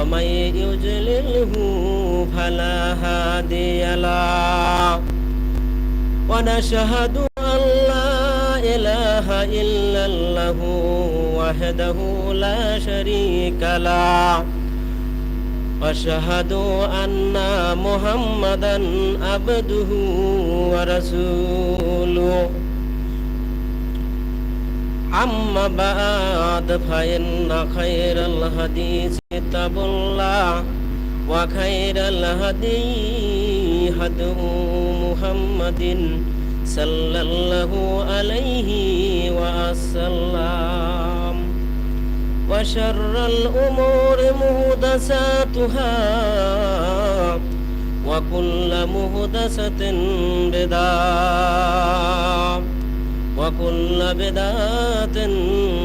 ومن يجلله فلا هادي له ونشهد أن لا إله إلا الله وحده لا شريك له واشهد أن محمدا عبده ورسوله أما بعد فإن خير الحديث كتاب الله وخير الهدي هدي محمد صلى الله عليه وسلم. وشر الأمور مهدساتها وكل مهدسة بدعة وكل بدعة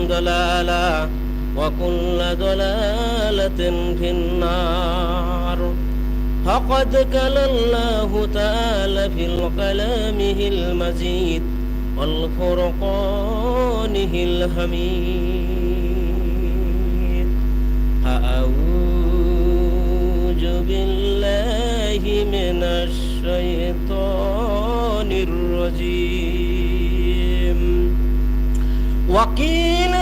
ضلالة وكل ضلالة في النار فقد قال الله تعالى في كلامه المزيد والفرقانه الحميد أعوذ بالله من الشيطان الرجيم وقيل لهم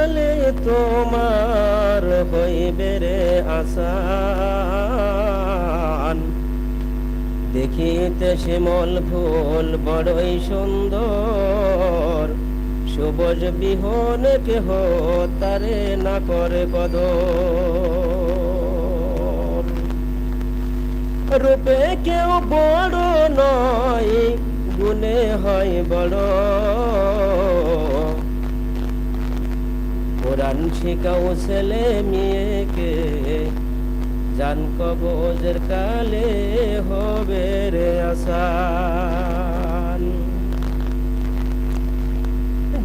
কালে তোমার হইবে রে আসান। দেখিতে শিমল ফুল বড়ই সুন্দর, সবুজ বিহন কেহ তারে না করে কদ রূপে কেউ বড় নয়, গুণে হয় বড়। কোরআন শিখাও ছেলে মেয়েকে, জান কবজের কালে হবে রে আসান।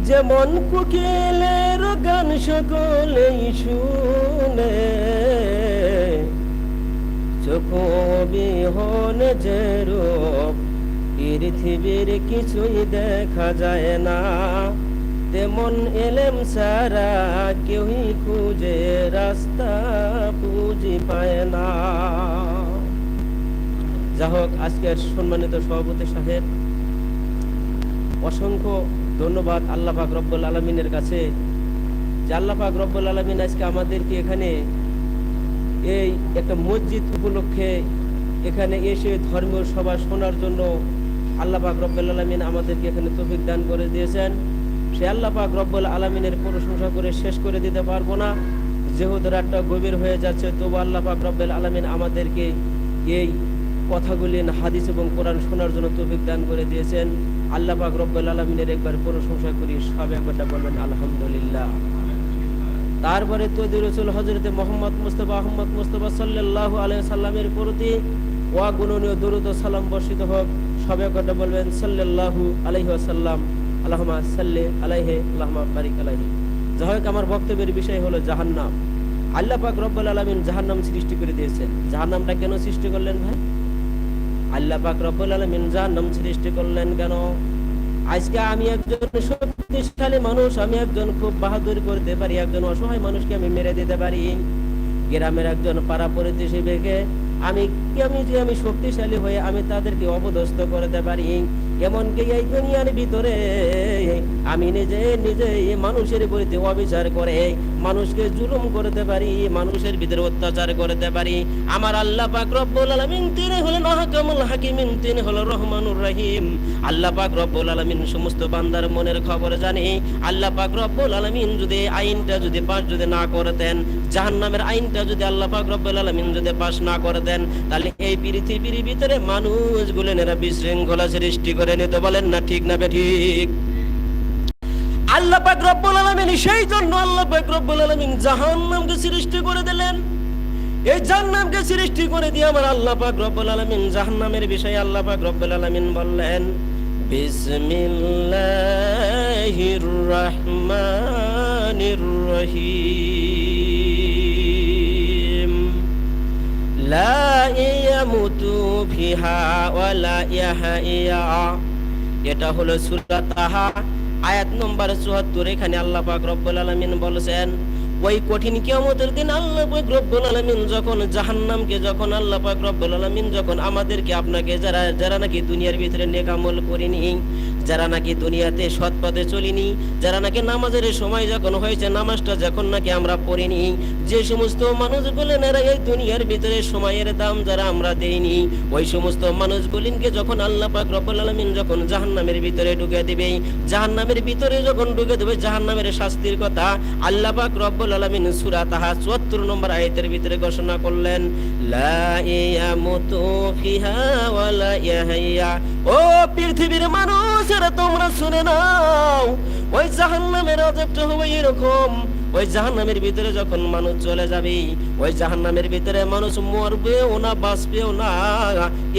যেমন কুকিলের গান সকলেই শুনে, চোখ বিহন যে রূপ পৃথিবীর কিছুই দেখা যায় না। তেমন এলেম সারা কেউই খুঁজে রাস্তা পুঁজি পায় না। যা হোক, আজকের সম্মানিত সভাপতি সাহেব, অসংখ্য ধন্যবাদ আল্লাহ পাক রব্বুল আলমিনের কাছে যে আল্লাহ পাক রব্বুল আলমিন আজকে আমাদেরকে এখানে এই একটা মসজিদ উপলক্ষে এখানে এসে ধর্মীয় সভা শোনার জন্য আল্লাহ পাক রব্বুল আলমিন আমাদেরকে এখানে তফিক দান করে দিয়েছেন। সে আল্লাহ পাক রব্বুল আলমিনের প্রশংসা করে শেষ করে দিতে পারব না। যেহেতু রাতটা গভীর হয়ে যাচ্ছে, তবু আল্লাহ পাক রব্বুল আলমিন আমাদেরকে এই কথাগুলি হাদিস এবং কোরআন শোনার জন্য তৌফিক দান করে দিয়েছেন। আল্লাহ পাক রব্বুল আলমিনের একবার প্রশংসা করি, সব একবারটা বলবেন, আলহামদুলিল্লাহ। তারপরে তৈরি রসুল হজরতে মোহাম্মদ মুস্তফা আহমদ মুস্তফা সাল্লাহ আলহ সাল্লামের প্রতি ওয়াগুণনীয় দরুদ সালাম বর্ষিত হোক। সব একবারটা বলবেন, সাল্লাল্লাহু আলাইহি আসাল্লাম আল্লাহমা সাল্লে আলাইহে আল্লাহমা বারিক আলাইহি। যাই হোক, আমার বক্তব্যের বিষয় হলো জাহান্নাম। আল্লাহ পাক রব্বুল আলমিন জাহান্নাম সৃষ্টি করে দিয়েছেন। জাহান্নামটা কেন সৃষ্টি করলেন ভাই? আল্লাহ পাক রব্বুল আলামিন জাহান্নাম সৃষ্টি করলেন কেন? আজকে আমি একজন শক্তিশালী মানুষ, আমি একজন খুব বাহাদুর করতে পারি, একজন অসহায় মানুষকে আমি মেরে দিতে পারি। গ্রামের একজন পাড়া প্রতিবেশীকে আমি আমি যে আমি শক্তিশালী হয়ে আমি তাদেরকে অবদস্ত করতে পারি? এমনকি এই দুনিয়ার ভিতরে আমি নিজে নিজে মানুষের বিরুদ্ধে অবিচার করে মানুষকে জুলুম করতে পারি, মানুষের ভিতরে অত্যাচার করতে পারি। আমার আল্লাহ পাক রব্বুল আলামিন তিনি হলেন আহকামুল হাকিমিন, তিনি হলো রহমানুর রহিম। আল্লাহ পাক রব্বুল আলামিন সমস্ত বান্দার মনের খবর জানে। আল্লাহ পাক রব্বুল আলামিন যদি আইনটা যদি পাস যদি না করতেন, জাহান্নামের আইনটা যদি আল্লাহ পাক রব্বুল আলামিন যদি পাস না করে দেন তাহলে এই পৃথিবীর ভিতরে মানুষগুলো এরা বিশৃঙ্খলা সৃষ্টি করে নিতে বলেন না, ঠিক না ঠিক? আল্লাহ পাক রব্বুল আলামিন সেই জন্য আল্লাহ পাক রব্বুল আলামিন জাহান্নামকে সৃষ্টি করে দিলেন। এই জাহান্নামকে সৃষ্টি করে দিয়ে আমার আল্লাহ পাক রব্বুল আলামিন জাহান্নামের বিষয়ে আল্লাহ পাক রব্বুল আলামিন বললেন, বিসমিল্লাহির রহমানির রহিম। লা يموت فيها ولا ইয়াহইয়া এটা হলো সূরা তাহা, আয়াত নম্বর 74 এখানে আল্লাহ পাক রব্বুল আলামিন বলেছেন ওই কঠিন কিয়ামতের দিন আল্লাহ পাক রব্বুল আলামিন যখন জাহান্নামকে, যখন আল্লাহ পাক রব্বুল আলামিন যখন আমাদেরকে আপনাকে যারা যারা নাকি দুনিয়ার ভিতরে নেক আমল করিনি, যারা নাকি দুনিয়াতে সৎ পথে চলিনি, যারা নাকি নামাজের সময় যখন হয়েছে, নামাজটা যখন নাকি আমরা পড়িনি, যে সমস্ত মানুষগুলো এরা এই দুনিয়ার ভিতরে সময়ের দাম যারা আমরা দেইনি, ওই সমস্ত মানুষ মানুষগুলিনকে যখন আল্লাহ পাক রব্বুল আলামিন যখন জাহান্নামের ভিতরে ঢুকে দিবে, জাহান্নামের ভিতরে যখন ঢুকে দেবে, জাহান্নামের শাস্তির কথা আল্লাহ পাক রব্বুল সূরা তাহা 74 নম্বর ভিতরে ঘোষণা করলেন ও পৃথিবীর তোমরা শুনে নাও, ওই হবে এরকম। ওই ভিতরে যখন মানুষ চলে যাবে, ওই জাহান্নামের ভিতরে মানুষ মরবেও না, বাঁচবেও না,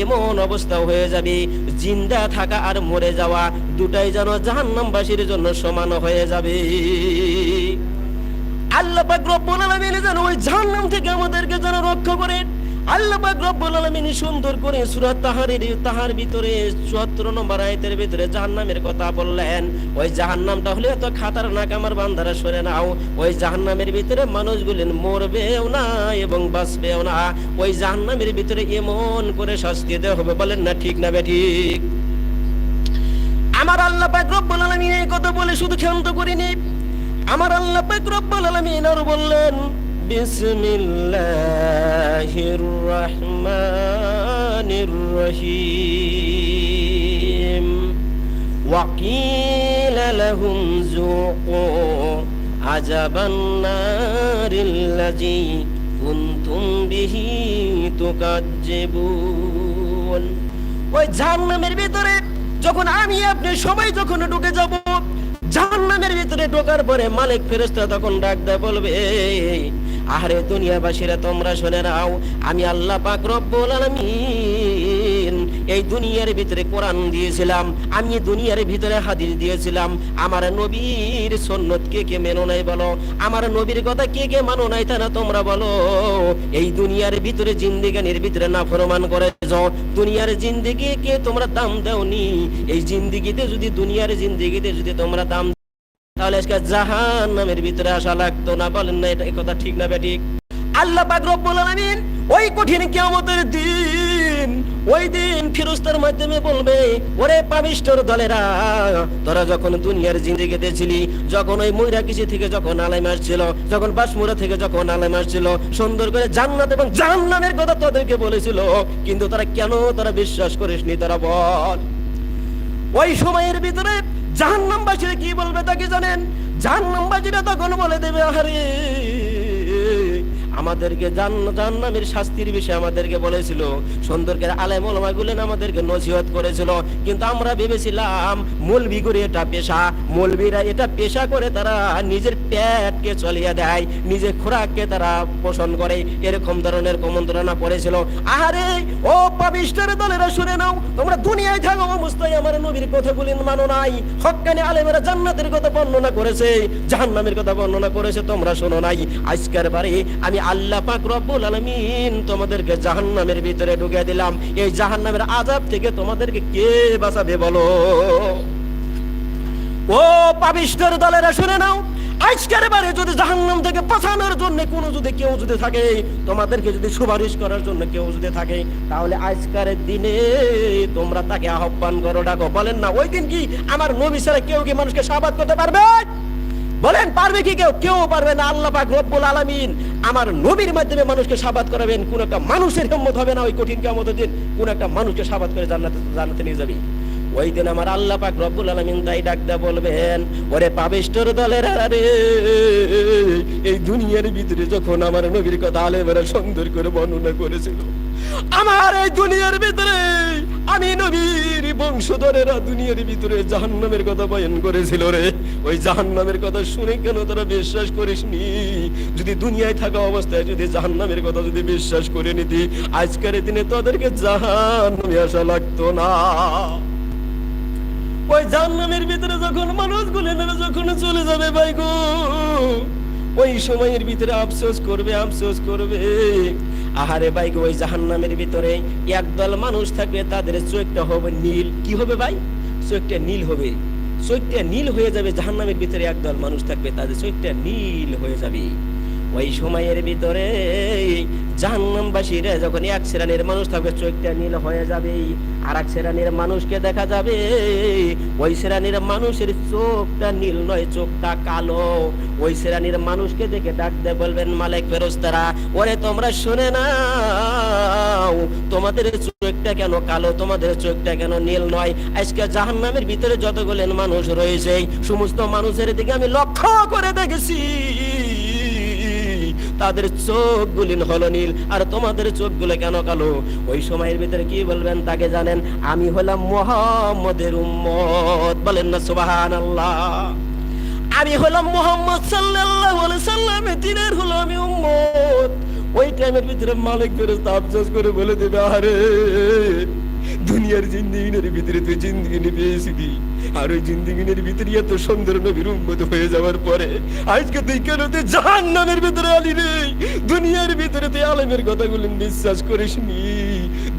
এমন অবস্থা হয়ে যাবে। জিন্দা থাকা আর মরে যাওয়া দুটাই যেন জাহান্নামবাসীর জন্য সমান হয়ে যাবে। আল্লাহ পাক রব্বুল আলামিন যেন ওই জাহান্নাম থেকে আমাদেরকে যেন রক্ষা করেন। আল্লাহ পাক রব্বুল আলামিন সুন্দর করে সূরা তাহারের তাহার ভিতরে 74 নম্বর আয়াতের ভিতরে জাহান্নামের কথা বললেন। ওই জাহান্নামটা হলে এত খাতারনাক আমার বান্দারা সরে নাও। ওই জাহান্নামের ভিতরে মানুষগুলি মরবেও না এবং বাঁচবেও না। ওই জাহান্নামের ভিতরে এমন করে শাস্তি দেওয়া হবে, বলেন না ঠিক না বেঠিক আমার আল্লাহ পাক রব্বুল আলামিন এই কথা বলে শুধু ক্ষান্ত করিনি। আমার আল্লাহ পাক রব্বুল আলামিন আর বললেন বিসমিল্লাহির রহমানির রহিম وقيل لهم ذوقوا عذاب النار الذي كنتم به تكذبون ওই জাহান্নামের ভিতরে যখন আমি আপনি সবাই যখন ঢুকে যাব জাহান্নামের ভিতরে ঢোকার পরে মালিক ফেরেশতা তখন ডাক দেয়, বলবে আরে দুনিয়াবাসীরা, তোমরা শুনে নাও, আমি আল্লাহ পাক রব্বুল আলামিন এই দুনিয়ার ভিতরে কোরআন দিয়েছিলাম, আমি দুনিয়ার ভিতরে হাদিস দিয়েছিলাম। আমার নবীর সুন্নত কে কে মেনো নাই বলো? আমার নবীর কথা কে কে মানো নাই তা না তোমরা বলো। এই দুনিয়ার ভিতরে জিন্দিগানির ভিতরে না ফরমান করে যাও দুনিয়ার জিন্দিগি কে তোমরা দাম দাওনি? এই জিন্দিগিতে যদি, দুনিয়ার জিন্দিগিতে যদি তোমরা দাম তাহলে আজকে জাহান নামের ভিতরে আসা লাগতো না। বলেন না, এটা কথা ঠিক না বেঠিক আল্লাহ পাক রব্বুল আলামিন ওই কঠিন কিয়ামতের দিন ওই দিন ফিরস্তার মাধ্যমে বলবে, ওরে পাবিষ্টর দলেরা, তোরা যখন দুনিয়ার জিন্দিগিতে ছিলি, যখন ওই ময়রা কিছু থেকে যখন আলেম মারছিল যখন বাসমুরা থেকে যখন আলেম মারছিল সুন্দর করে জান্নাত এবং জাহান্নামের কথা তোদেরকে বলেছিল, কিন্তু তারা কেন তারা বিশ্বাস করিসনি, তারা বল? ওই সময়ের ভিতরে জাহান্নামবাসীরা কি বলবে তা কি জানেন? জাহান্নামবাসীরা তখন বলে দেবে আরে আমাদেরকে জান্ন- জাহান্নামের শাস্তির বিষয়ে আমাদেরকে বলেছিল। সুন্দর করে আলেম ওলামা গুলেন আমাদেরকে নসিহত করেছিল। কিন্তু আমরা ভেবেছিলাম, মৌলবি করে এটা পেশা, মৌলবিরা এটা পেশা করে তারা নিজের পেটকে চলিয়ে দেয়, নিজের খোরাককে তারা পোষণ করে। এরকম ধরনের কমন্ত্রণা করেছিল আহারে, ও পাবিষ্টের দলেরা, শুনে নাও, তোমরা দুনিয়ায় থাকো, অবস্থায় আমার নবীর কথাগুলি মানো নাই। হক্কানি আলেমেরা জান্নাতের কথা বর্ণনা করেছে, জাহান্নামের কথা বর্ণনা করেছে, তোমরা শোনো নাই। আজকের বারে আমি আল্লাহ পাক রব্বুল আলামিন তোমাদেরকে জাহান্নামের ভিতরে ঢুকে দিলাম। এই জাহান্নামের আযাব থেকে তোমাদেরকে কে বাঁচাবে বলো? ও পাবিষ্টের দলেরা, শুনে নাও। আজকের বারে যদি জাহান্নাম থেকে বাঁচানোর জন্য কোনো যদি কেউ যদি থাকে, তোমাদেরকে যদি সুপারিশ করার জন্য কেউ যদি থাকে, তাহলে আজকের দিনে তোমরা তাকে আহ্বান করো, ডাকো। বলেন না, ওই দিন কি আমার নবী ছাড়া কেউ কি মানুষকে সাবাদ করতে পারবে? বলেন, পারবে কি কেউ? কেউ পারবে না। আল্লাহ পাক রব্বুল আলামিন আমার নবীর মাধ্যমে মানুষকে সাবাদ করাবেন। কোন একটা মানুষের হিম্মত হবে না ওই কঠিন কিয়ামতের দিন। কোন একটা মানুষকে সাবাদ করে জান্নাতে জান্নাতে নিয়ে যাবে। ওই দিন আমার আল্লাহ পাক রব্বুল আলামিন তাই ডাক দেয়া বলবেন, ওরে পাবিষ্টর দলের আরে এই দুনিয়ার ভিতরে যখন আমার নবীর কথা আলেমেরা সুন্দর করে বর্ণনা করেছিল আমার এই দুনিয়ার ভিতরে আমি নবীর বংশধরেরা দুনিয়ার ভিতরে জাহান্নামের কথা বয়ন করেছিল রে। ওই জাহান্নামের কথা শুনে কেন তোরা বিশ্বাস করিসনি? যদি দুনিয়ায় থাকা অবস্থায় যদি জাহান্নামের কথা যদি বিশ্বাস করে নিতি, আজকের দিনে তোদেরকে জাহান্নামে আসা লাগতো না। ওই জাহান্নামের ভিতরে যখন মানুষ মানুষগুলো নেমে যখন চলে যাবে ভাই গো, ওই সময়ের ভিতরে আফসোস করবে আফসোস করবে। আহারে ভাই ওই জাহান্নামের ভিতরে একদল মানুষ থাকবে তাদের চোখটা হবে নীল। কি হবে ভাই? চোখটা নীল হবে। চোখটা নীল হয়ে যাবে, জাহান্নামের ভিতরে একদল মানুষ থাকবে, তাদের চোখটা নীল হয়ে যাবে। ওই সময়ের ভিতরে জাহান্নামবাসীরা যখন এক শ্রেণির মানুষ থাকবে চোখটা নীল হয়ে যাবে, আর এক শ্রেণির মানুষকে দেখা যাবে, ওই শ্রেণির মানুষের চোখটা নীল নয়, চোখটা কালো। ওই শ্রেণির মানুষকে দেখে ডাকতে বলবেন, মালিক ফেরস্তারা ওরে তোমরা শুনে নাও, তোমাদের চোখটা কেন কালো, তোমাদের চোখটা কেন নীল নয়? আজকে জাহান্নামের ভিতরে যতগুলেন মানুষ রয়েছে সমস্ত মানুষের দিকে আমি লক্ষ্য করে দেখেছি। তাদের চোখগুলি হলো নীল, আর তোমাদের চোখগুলো কেন কালো? ওই সময়ের ভিতরে কি বলবেন তাকে জানেন? আমি হলাম মোহাম্মদের উম্মত। বলেন না সুবাহান আল্লাহ আমি হলাম মোহাম্মদ সাল্লাল্লাহু আলাইহি সাল্লামের দিনের হলো আমি উম্মত। ওই টাইমের ভিতরে মালিক ফেরেশতা আফসোস করে বলে দেবে আরে দুনিয়ার জিন্দিগিনের ভিতরে তুই জিন্দিগিনি পেয়েছিলি। আর ওই জিন্দিগিনের ভিতরে এত সুন্দর নবীর উম্মত হয়ে যাওয়ার পরে, আজকে তুই কেন তুই জাহান্নামের ভিতরে আলি রে? দুনিয়ার ভিতরে তুই আলেমের কথাগুলো বিশ্বাস করিসনি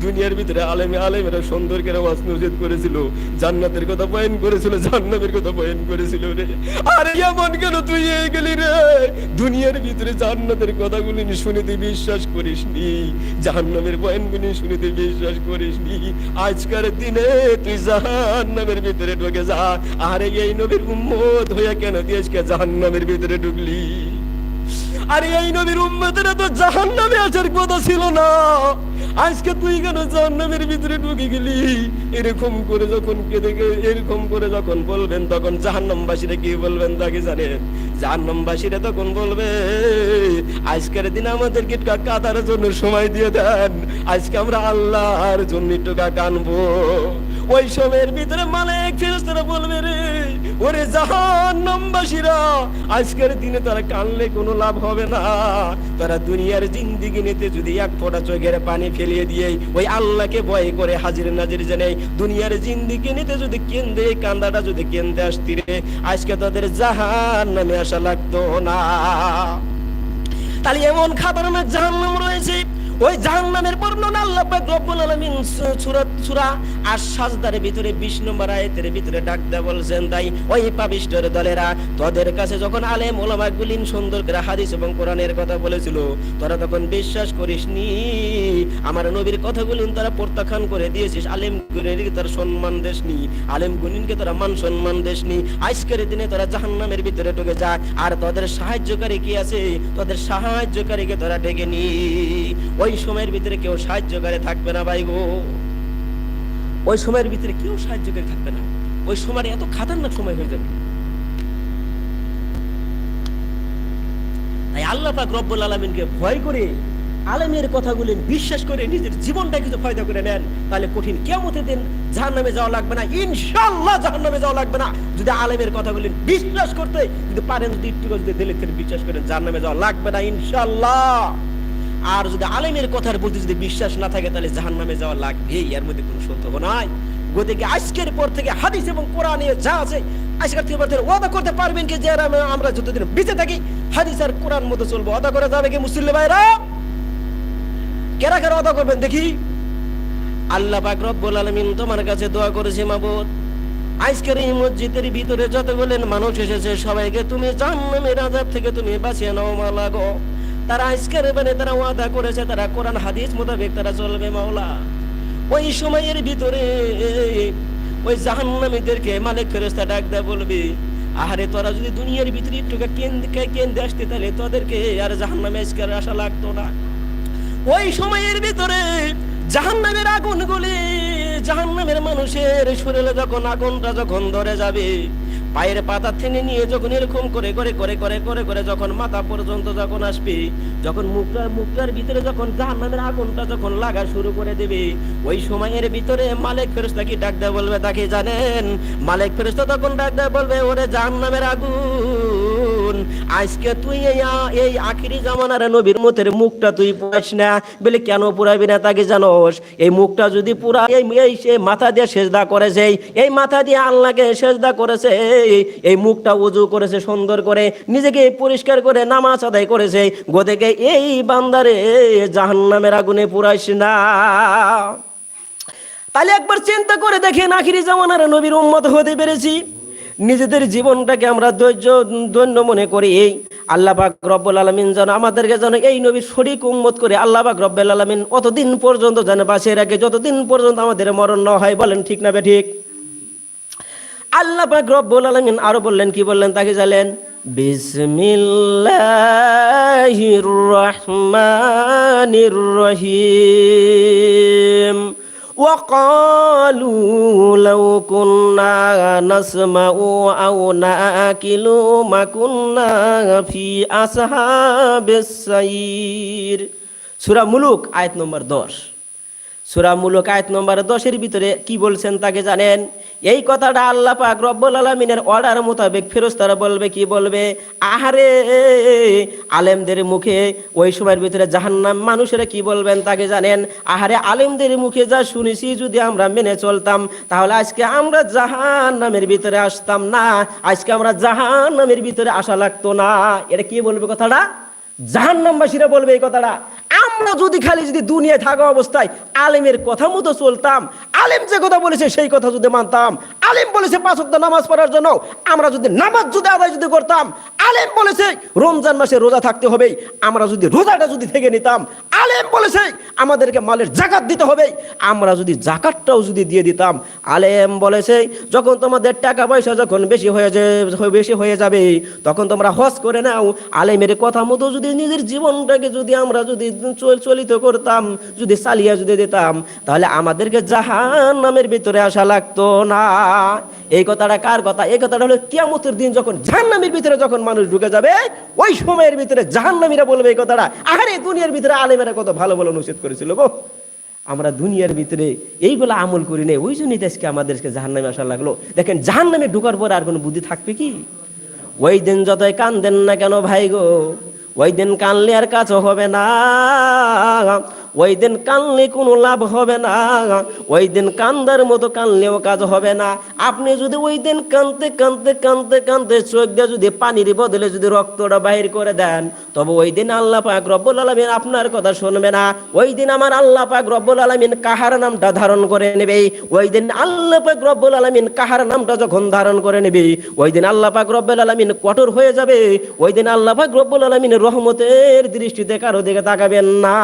দুনিয়ার ভিতরে আলেমে আলেমেরা সুন্দর করে ওয়াজ নসিহত করেছিল, জান্নাতের কথা বয়ান করেছিল জান্নাতের কথা বয়ান করেছিল রে। আরে এমন কেন তুই এই গেলি রে? দুনিয়ার ভিতরে জান্নাতের কথাগুলি শুনে তুই বিশ্বাস করিস নি? জাহান্নামের বয়ানগুলি শুনে তুই বিশ্বাস করিসনি আজকের দিনে তুই জাহান্নামের ভিতরে ঢুকে যা। আরে এই নবীর উম্মত হয়ে কেন তুই আজকে জাহান্নামের ভিতরে ঢুকলি? আরে এই নবীর উম্মতের তো জাহান্নামে আসার কথা ছিল না। আজকে তুই কেন জাহান্নামের ভিতরে ঢুকে গেলি? এরকম করে যখন কেঁদে এরকম করে যখন বলবেন, তখন জাহান্নামবাসীরা কি বলবেন তাকে জানেন জাহান্নামবাসীরা তখন বলবে, আজকের দিন আমাদেরকে কাতার জন্য সময় দিয়ে দেন। আজকে আমরা আল্লাহর জন্য একটু কানবো ওই ভিতরে মালিক ফেরেশতারা বলবে রে, ওরে জাহান জাহান্নামবাসীরা, আজকের দিনে তারা কানলে কোনো লাভ হবে না। তারা দুনিয়ার জিন্দিগি নিতে যদি এক ফোঁটা চোখের পানি ফেলিয়ে দিয়ে ওই আল্লাহকে ভয় করে হাজির নাজির জেনে, দুনিয়ার জিন্দিগি নিতে যদি কেন্দে, কান্দাটা যদি কেন্দে আসতি রে, আজকে তাদের জাহান নামে আসা লাগতো না। তাহলে এমন খাতারনামে জাহান্নাম রয়েছে ওই জাহান্নামের বর্ণনা আল্লাহ পাক রব্বুল আলামিন সূরা সূরা আর সাজদারের ভিতরে 20 নম্বর আয়াতের ভিতরে ডাক দেয়া বলছেন তাই ওই পাবিষ্টের দলেরা, তোদের কাছে যখন আলেম ওলামা গুলিন সুন্দর করে হাদিস এবং কোরআনের কথা বলেছিল, তোরা তখন বিশ্বাস করিসনি। আমার নবীর কথাগুলি তোরা প্রত্যাখ্যান করে দিয়েছিস আলেম গুলিনকে তোরা সম্মান দেসনি আলেম গুলিনকে তোরা মান সম্মান দেসনি। আজকের দিনে তোরা জাহান্নামের ভিতরে ঢুকে যা, আর তোদের সাহায্যকারী কি আছে? তোদের সাহায্যকারীকে তোরা ডেকে নি। ওই সময়ের ভিতরে কেউ সাহায্যকারী থাকবে না ভাই গো। ওই সময়ের ভিতরে কেউ সাহায্যকারী থাকবে না। ওই সময় এত খাতারনাক সময় হয়ে যাবে। তাই আল্লাহ পাক রব্বুল আলমিনকে ভয় করে আলেমের কথাগুলি বিশ্বাস করে নিজের জীবনটা কিছু ফায়দা করে নেন, তাহলে কঠিন কেমতে দিন জাহান নামে যাওয়া লাগবে না। ইনশাল্লাহ জাহান নামে যাওয়া লাগবে না। যদি আলেমের কথাগুলি বিশ্বাস করতে যদি পারেন যদি একটু যদি দিলে বিশ্বাস করেন জাহান নামে যাওয়া লাগবে না ইনশাল্লাহ আর যদি আলেমের কথার প্রতি যদি বিশ্বাস না থাকে, তাহলে জাহান নামে যাওয়া লাগবেই, এর মধ্যে কোনো সন্দেহ নাই গতিকে আজকের পর থেকে হাদিস এবং কোরআনে যা আছে, আজকের থেকে পর থেকে ওয়াদা করতে পারবেন কি যে আমরা- যতদিন বেঁচে থাকি, হাদিস আর কোরআন মতো চলবো। ওয়াদা করা যাবে কি মুসলিম ভাইরা? কেরা কেরা ওয়াদা করবেন দেখি? আল্লাহ পাক রব্বুল আলামিন তোমার কাছে দোয়া করেছে, মাবুদ। আজকের এই মসজিদের ভিতরে যতগুলেন মানুষ এসেছে, সবাইকে তুমি জাহান্নামের আযাব থেকে তুমি বাঁচিয়ে নাও মাওলা গো তারা আজকের মানে তারা ওয়াদা করেছে, তারা কোরআন, হাদিস মোতাবেক তারা চলবে মাওলা। ওই সময়ের ভিতরে ওই জাহান্নামীদেরকে মালিক ফেরেশতা ডাক দেয় বলবি, আহারে তোরা যদি দুনিয়ার ভিতরে একটু কেন্দ্রে আসতে, তাহলে তোদেরকে আর জাহান্নামে আজকের আশা লাগতো না। ওই সময়ের ভিতরে জাহান্নামের আগুন গুলি জাহান্নামের মানুষের শরীরে যখন আগুনটা যখন ধরে যাবে পায়ের পাতা টেনে নিয়ে যখন এরকম করে করে করে করে করে করে যখন মাথা পর্যন্ত যখন আসবে, যখন মুখটার মুখটার ভিতরে যখন জাহান্নামের আগুনটা যখন লাগা শুরু করে দেবে, ওই সময়ের ভিতরে মালিক ফেরেশতা কি ডাক দেয় বলবে তাকে জানেন? মালিক ফেরেশতা তখন ডাক দেয় বলবে, ওরে জাহান্নামের আগুন আজকে তুই এই আখিরি জামানার নবীর মতের মুখটা তুই পুরাস না। বলে কেন পুরাবি না তাকে জানোস? এই মুখটা যদি পুরা এই এই সে মাথা দিয়ে সেজদা করেছে, এই মাথা দিয়ে আল্লাহকে সেজদা করেছে, এই মুখটা উজু করেছে, সুন্দর করে, নিজেকে পরিষ্কার করে নামাজ আদায় করেছে, গোদেকে এই বান্দারে জাহান্নামের আগুনে পুরাইস না। তাহলে একবার চিন্তা করে দেখেন আখিরি জামানার নবীর উম্মত হতে পেরেছি। নিজেদের জীবনটাকে আমরা ধৈর্য দৈন্য মনে করি। এই আল্লাহ পাক রব্বুল আলমিন যেন আমাদেরকে যেন এই নবীর শরিক উম্মত করে আল্লাহ পাক রব্বুল আলমিন অতদিন পর্যন্ত যেন বাঁচিয়ে রাখে, যতদিন পর্যন্ত আমাদের মরণ না হয়। বলেন, ঠিক না বে ঠিক? আল্লাহ পাক রব্বুল আলামিন আরও বললেন, কি বললেন তাকে জানেন? বিসমিল্লাহির রহমানির রহিম। وقالوا لو كنا نسمع أو نأكل ما كنا في أصحاب السير সূরা মুলুক আয়াত নম্বর দশ সুরা মূলক আয়াত নম্বর দশের ভিতরে কি বলছেন তাকে জানেন এই কথাটা আল্লাহ পাক রব্বুল আলমিনের অর্ডার মোতাবেক ফেরস্তারা বলবে, কি বলবে? আহারে, আলেমদের মুখে ওই সময়ের ভিতরে জাহান্নাম মানুষেরা কি বলবেন তাকে জানেন? আহারে, আলেমদের মুখে যা শুনেছি যদি আমরা মেনে চলতাম, তাহলে আজকে আমরা জাহান নামের ভিতরে আসতাম না। আজকে আমরা জাহান নামের ভিতরে আসা লাগতো না। এটা কি বলবে কথাটা? জাহান্নামবাসীরা বলবে এই কথাটা। আমরা যদি খালি যদি দুনিয়ায় থাকা অবস্থায় আলেমের কথা মতো চলতাম, আলেম যে কথা বলেছে সেই কথা যদি মানতাম, আলেম বলেছে পাঁচ ওয়াক্ত নামাজ পড়ার জন্য, আমরা যদি নামাজ যদি আদায় যদি করতাম, আলেম বলেছে রমজান মাসে রোজা থাকতে হবে, আমরা যদি রোজাটা যদি থেকে নিতাম, আলেম বলেছে আমাদেরকে মালের জাকাত দিতে হবে, আমরা যদি জাকাতটাও যদি দিয়ে দিতাম, আলেম বলেছে যখন তোমাদের টাকা পয়সা যখন বেশি হয়ে যাবে বেশি হয়ে যাবে, তখন তোমরা হজ করে নাও, আলেমের কথা মতো যদি নিজের জীবনটাকে যদি আমরা যদি চলিত করতাম, যদি চালিয়ে যদি দিতাম, তাহলে আমাদেরকে জাহান নামের ভিতরে আসা লাগতো না। এই কথাটা কার কথা? এই কথাটা হলো কিয়ামতের দিন যখন জাহান্নামের ভিতরে যখন মানুষ ঢুকে যাবে, ওই সময়ের ভিতরে জাহান্নামীরা বলবে এই কথাটা আরে দুনিয়ার ভিতরে আলেমেরা কত ভালো ভালো নিষেধ করেছিল গো। আমরা দুনিয়ার ভিতরে এইগুলো আমল করি নেই, ওই জন্যই আজকে আমাদেরকে জাহান্নামে আসা লাগল। দেখেন, জাহান্নামে ঢুকার পর আর কোনো বুদ্ধি থাকবে কি? ওই দিন যতই কান্দেন না কেন ভাই গো ওই দিন কানলে আর কাজ হবে না। ওই দিন কানলে কোনো লাভ হবে না। ওই দিন কান্দার মতো কানলেও কাজ হবে না। আপনি যদি ওই দিন কানতে কানতে কানতে কানতে চোখ দিয়ে যদি পানির বদলে যদি রক্তটা বাহির করে দেন, তবে ওই দিন আল্লাহ পাক রব্বুল আলমিন আপনার কথা শুনবে না। ওই দিন আমার আল্লাহ পাক রব্বুল আলমিন কাহার নামটা ধারণ করে নেবে? ওই দিন আল্লাহ পাক রব্বুল আলমিন কাহার নামটা যখন ধারণ করে নেবে ওই দিন আল্লাহ পাক রব্বুল আলমিন কঠোর হয়ে যাবে। ওই দিন আল্লাহ পাক রব্বুল আলমিন রহমতের দৃষ্টিতে কারও দিকে তাকাবেন না।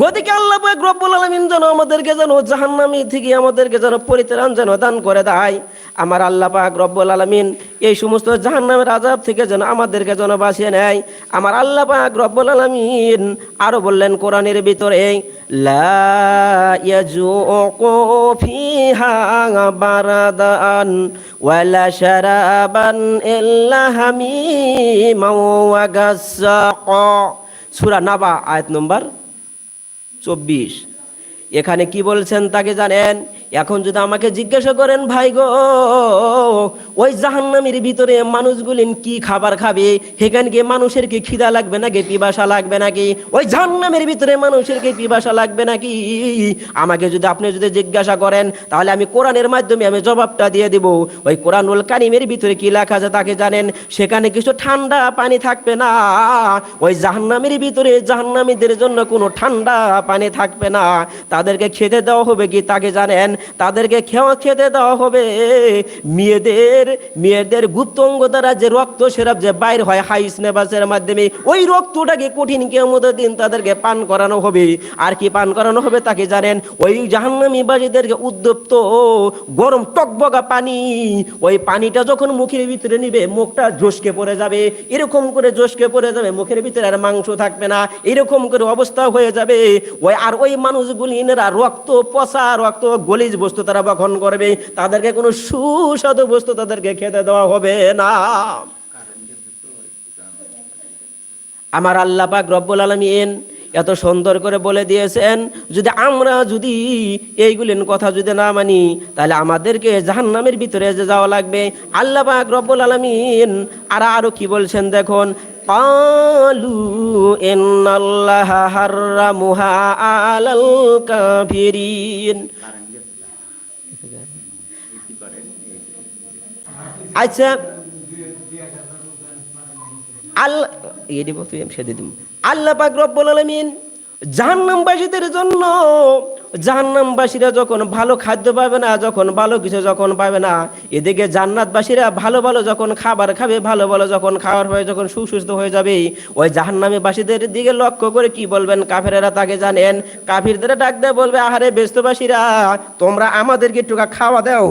গতিকে আল্লাহ রব্বুল আলামিন যেন আমাদেরকে যেন জাহান্নামি থেকে আমাদেরকে যেন পরিত্রাণ যেন দান করে দেয়। আমার আল্লাহ পাক রব্বুল আলামিন এই সমস্ত জাহান্নামের আজাব থেকে যেন আমাদেরকে যেন বাঁচিয়ে নেয়। আমার আল্লাহ পাক রব্বুল আলামিন আরও বললেন কোরআনের ভিতরে গাসসাকা নাবা, আয়াত নম্বর চব্বিশ। এখানে কি বলছেন তাকে জানেন? এখন যদি আমাকে জিজ্ঞাসা করেন ভাই গো ওই জাহান্নামের ভিতরে মানুষগুলিন কি খাবার খাবে? সেখানে কি মানুষের কি খিদা লাগবে নাকি? পিপাসা লাগবে নাকি? ওই জাহান্নামের ভিতরে মানুষের কি পিপাসা লাগবে নাকি? আমাকে যদি আপনি যদি জিজ্ঞাসা করেন, তাহলে আমি কোরআনের মাধ্যমে আমি জবাবটা দিয়ে দিব। ওই কোরআনুল কারিমের ভিতরে কি লেখা আছে তাকে জানেন? সেখানে কিছু ঠান্ডা পানি থাকবে না। ওই জাহান্নামের ভিতরে জাহান্নামীদের জন্য কোনো ঠান্ডা পানি থাকবে না। তাদেরকে খেতে দেওয়া হবে কি তাকে জানেন? তাদেরকে খেওয়া খেতে দেওয়া হবে। মেয়েদের মেয়েদের গুপ্তঙ্গ দ্বারা যে রক্ত সেরাপ যে বাইর হয় হাই স্নেবাসের মাধ্যমে, ওই রক্তটাকে কঠিন কেমতের দিন তাদেরকে পান করানো হবে। আর কি পান করানো হবে তাকে জানেন, ওই জাহান্নামী বাসীদেরকে উদ্যপ্ত গরম টকবগা পানি। ওই পানিটা যখন মুখের ভিতরে নিবে, মুখটা জোসকে পড়ে যাবে। এরকম করে জোসকে পড়ে যাবে, মুখের ভিতরে আর মাংস থাকবে না। এরকম করে অবস্থা হয়ে যাবে। ওই আর ওই মানুষগুলি এনারা রক্ত পচা, রক্ত গলিজ বস্তু তারা বক্ষণ করবে। তাদেরকে কোনো সুস্বাদু বস্তু তাদেরকে খেতে দেওয়া হবে না। আমার আল্লাহ পাক রব্বুল আলমিন এত সুন্দর করে বলে দিয়েছেন, যদি আমরা যদি এইগুলিন কথা যদি না মানি, তাহলে আমাদেরকে জাহান্নামের ভিতরে যে যাওয়া লাগবে। আল্লাহ পাক রব্বুল আলমিন আর আরও কি বলছেন দেখুন, পালু ইন্নাল্লাহ হাররামুহা আলাল কাফিরিন। আচ্ছা আল্লাহ এই দিব তুই আমি সেদে দিব। আল্লাহ পাক রব্বুল আলামিন জাহান্নামবাসীদের জন্য, জাহান্নামবাসীরা যখন ভালো খাদ্য পাবে না, যখন ভালো কিছু যখন পাবে না, এদিকে জান্নাতবাসীরা ভালো ভালো যখন খাবার খাবে, ভালো ভালো যখন খাবার পাবে, যখন সুসুস্থ হয়ে যাবে, ওই জাহান্নামী বাসীদের দিকে লক্ষ্য করে কি বলবেন? কাফেরেরা তাকে জানেন, কাফিরদের ডাক দেয় বলবে, আহারে, ব্যস্তবাসীরা, তোমরা আমাদেরকে একটু খাওয়া দাও।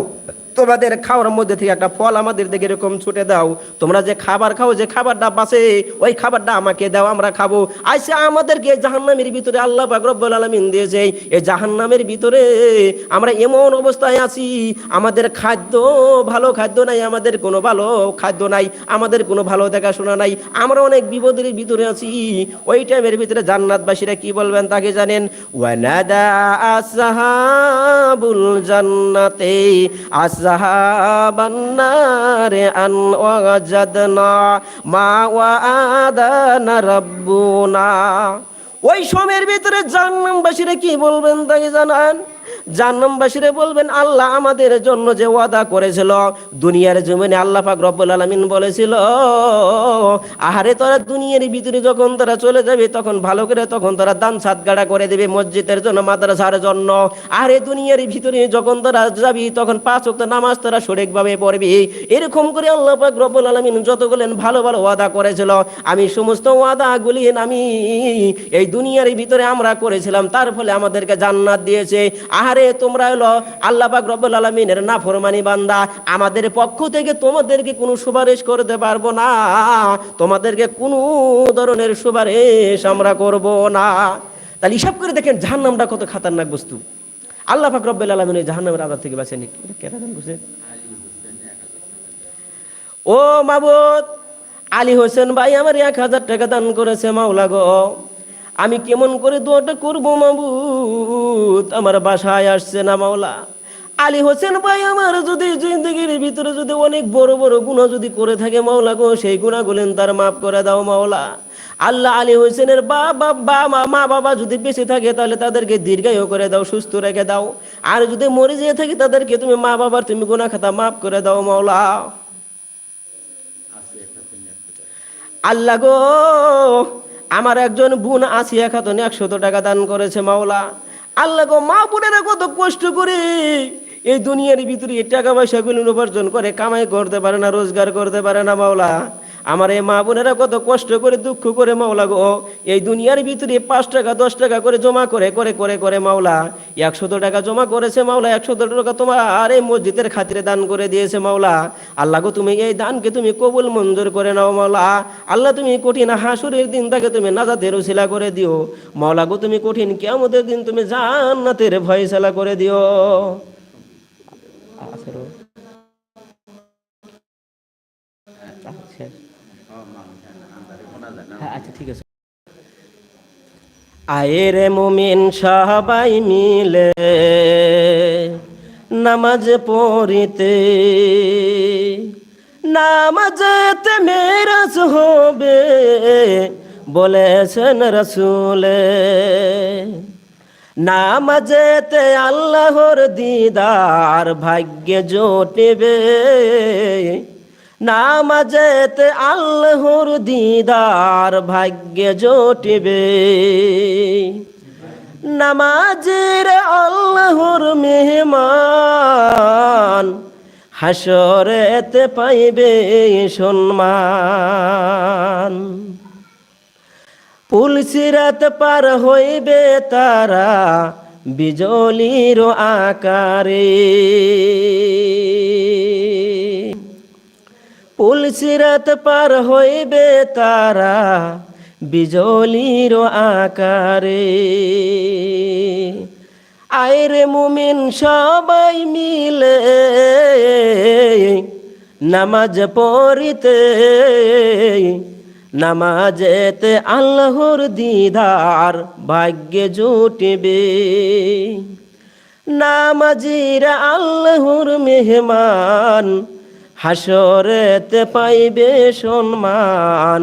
তোমাদের খাওয়ার মধ্যে থেকে একটা ফল আমাদের দিকে এরকম ছুটে দাও। তোমরা যে খাবার খাও, যে খাবারটা বাসে ওই খাবারটা আমাকে দাও, আমরা খাব। আইসা আমাদেরকে জাহান্নামের ভিতরে আল্লাহ রব্বুল আলামিন দিয়েছে, এই জাহান্নামের ভিতরে আমরা এমন অবস্থায় আছি, আমাদের খাদ্য ভালো খাদ্য নাই, আমাদের কোনো ভালো খাদ্য নাই, আমাদের কোনো ভালো দেখাশোনা নাই, আমরা অনেক বিপদের ভিতরে আছি। ওই টাইমের ভিতরে জান্নাতবাসীরা কি বলবেন তাকে জানেন? ওয়ানাদা আসহাবুল জান্নাতে আসহাবান নারে আন ওয়াজাদনা মা ওয়াদানা রাব্বুনা ওই সময়ের ভিতরে জাহান্নামবাসীরা কি বলবেন তাকে জানান? জান্নামবাসীরা বলবেন, আল্লাহ আমাদের জন্য যে ওয়াদা করেছিল, দুনিয়ার জমিনে আল্লাহ পাক রব্বুল আলামিন বলেছিল, আহারে তোরা দুনিয়ার ভিতরে যখন তারা চলে যাবে, তখন ভালো করে তখন তারা দান সাতগাড়া করে দেবে মসজিদের জন্য, মাদ্রাসার জন্য। আরে দুনিয়ার ভিতরে যখন তারা যাবি, তখন পাঁচ ওয়াক্ত নামাজ তারা সঠিকভাবে পড়বি। এরকম করে আল্লাহ পাক রব্বুল আলামিন যতগুলো ভালো ভালো ওয়াদা করেছিল, আমি সমস্ত ওয়াদাগুলি আমি এই দুনিয়ার ভিতরে আমরা করেছিলাম, তার ফলে আমাদেরকে জান্নাত দিয়েছে। আহারে তোমরা হলো আল্লাহ পাক রব্বুল আলামিনের নাফরমানি বান্দা, আমাদের পক্ষ থেকে তোমাদেরকে কোনো সুপারিশ করতে পারব না। তোমাদেরকে কোনো ধরনের সুপারিশ আমরা করব না। তাহলে হিসাব করে দেখেন, জাহান্নামটা কত খাতারনাক বস্তু। আল্লাহ পাক রব্বুল আলামিন এই জাহান্নামের আজাদ থেকে বাঁচেনি কেন দান করছে? ও মাবুদ, আলী হোসেন ভাই আমার এক হাজার টাকা দান করেছে মাওলা গো। আমি কেমন করে দোয়াটা করব মাবুদ আমার বাসায় আসছে না, মাওলা। আলী হোসেন ভাই আমার যদি জিন্দগির ভিতরে যদি অনেক বড় বড় গুণা যদি করে থাকে, মাওলা গো, সেই গুণাগুলেন তার মাফ করে দাও, মাওলা। আল্লাহ আলী হোসেনের বাবা বা, মা মা, বাবা যদি বেঁচে থাকে, তাহলে তাদেরকে দীর্ঘায়ু করে দাও, সুস্থ রেখে দাও। আর যদি মরে যেয়ে থাকে, তাদেরকে তুমি মা, বাবার তুমি গুণা খাতা মাফ করে দাও, মাওলা। আল্লাহ গো আমার একজন বোন আসিয়া খাতুন একশত টাকা দান করেছে মাওলা। আল্লাহ গো মা বোনেরা কত কষ্ট করে এই দুনিয়ার ভিতরে টাকা পয়সাগুলো উপার্জন করে, কামাই করতে পারে না, রোজগার করতে পারে না মাওলা। আমার এই মা বোনেরা কত কষ্ট করে, দুঃখ করে মাওলা গো। এই দুনিয়ার ভিতরে পাঁচ টাকা, দশ টাকা করে জমা করে করে করে করে মাওলা। একশত টাকা জমা করেছে মাওলা, একশত টাকা তোমার এই মসজিদের খাতিরে দান করে দিয়েছে মাওলা। আল্লাহ গো, তুমি এই দানকে তুমি কবুল মঞ্জুর করে নাও মাওলা। আল্লাহ, তুমি কঠিন হাসুরের দিন তাকে তুমি নাজাতের উসিলা করে দিও। মাওলা গো, তুমি কঠিন কেমতের দিন তুমি জান্নাতের ফয়সালা করে দিও। ঠিক আছে। আয়ের মুমিন সবাই মিলে নামাজ পড়িতে, নামাজেতে মেরাজ হবে বলেছেন রসুলে। নামাজেতে আল্লাহর দিদার ভাগ্যে জোটবে। নামাজেতে আল্লাহর দিদার ভাগ্যে জোটবে। নামাজের আল্লাহর মেহমান হাসরেতে পাইবে সম্মান। পুলসিরাত পার হইবে তারা বিজলির আকারে। পুলসিরাত পার হইবে তারা বিজলির আকারে। আয়রে মুমিন সবাই মিলে নামাজ পড়িতে, নামাজেতে আল্লাহর দিদার ভাগ্যে জুটিবে। নামাজিরা আল্লাহর মেহমান হাসরেতে পাইবে সম্মান,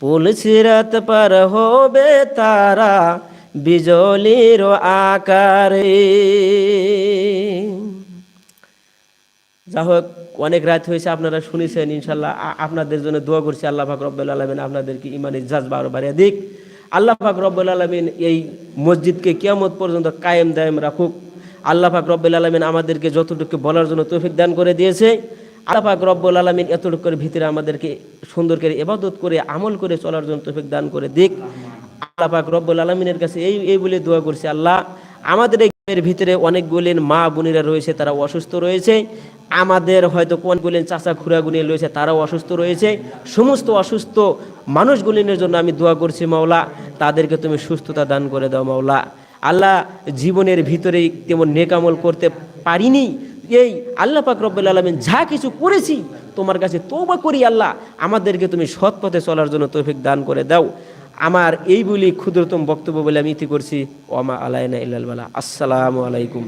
পুলসিরাত পার হবে তারা বিজলির আকারে। যা হোক অনেক রাত হয়েছে, আপনারা শুনেছেন ইনশাল্লাহ আপনাদের জন্য দোয়া করছি, আল্লাহ পাক রব্বুল আলমিন আপনাদেরকে ইমানের জাজ বারো বাড়িয়ে দিক। আল্লাহ পাক রব্বুল আলমিন এই মসজিদকে কিয়ামত পর্যন্ত কায়েম দায়েম রাখুক। আল্লাহ পাক রব্বুল আলমিন আমাদেরকে যতটুকু বলার জন্য তৌফিক দান করে দিয়েছে। আল্লাহ পাক রব্বুল আলমিন এতটুকুর ভিতরে আমাদেরকে সুন্দর করে এবাদত করে আমল করে চলার জন্য তৌফিক দান করে দিক। আল্লাহ পাক রব্বুল আলমিনের কাছে এই এই বলে দোয়া করছি, আল্লাহ আমাদের এই গ্রামের ভিতরে অনেকগুলি মা বোনেরা রয়েছে তারা অসুস্থ রয়েছে। আমাদের হয়তো কোনগুলি চাচা খুড়াগুলি রয়েছে, তারাও অসুস্থ রয়েছে। সমস্ত অসুস্থ মানুষগুলিনের জন্য আমি দোয়া করছি, মাওলা, তাদেরকে তুমি সুস্থতা দান করে দাও, মাওলা। আল্লাহ জীবনের ভিতরে তেমন নেকামল করতে পারিনি এই আল্লাহ পাক রব্বুল আলমিন যা কিছু করেছি, তোমার কাছে তৌবা করি আল্লাহ। আমাদেরকে তুমি সৎ পথে চলার জন্য তৌফিক দান করে দাও। আমার এই বলি ক্ষুদ্রতম বক্তব্য বলে আমি ইতি করছি। ওমা আলাইনা ইল্লাল বালা। আসসালামু আলাইকুম।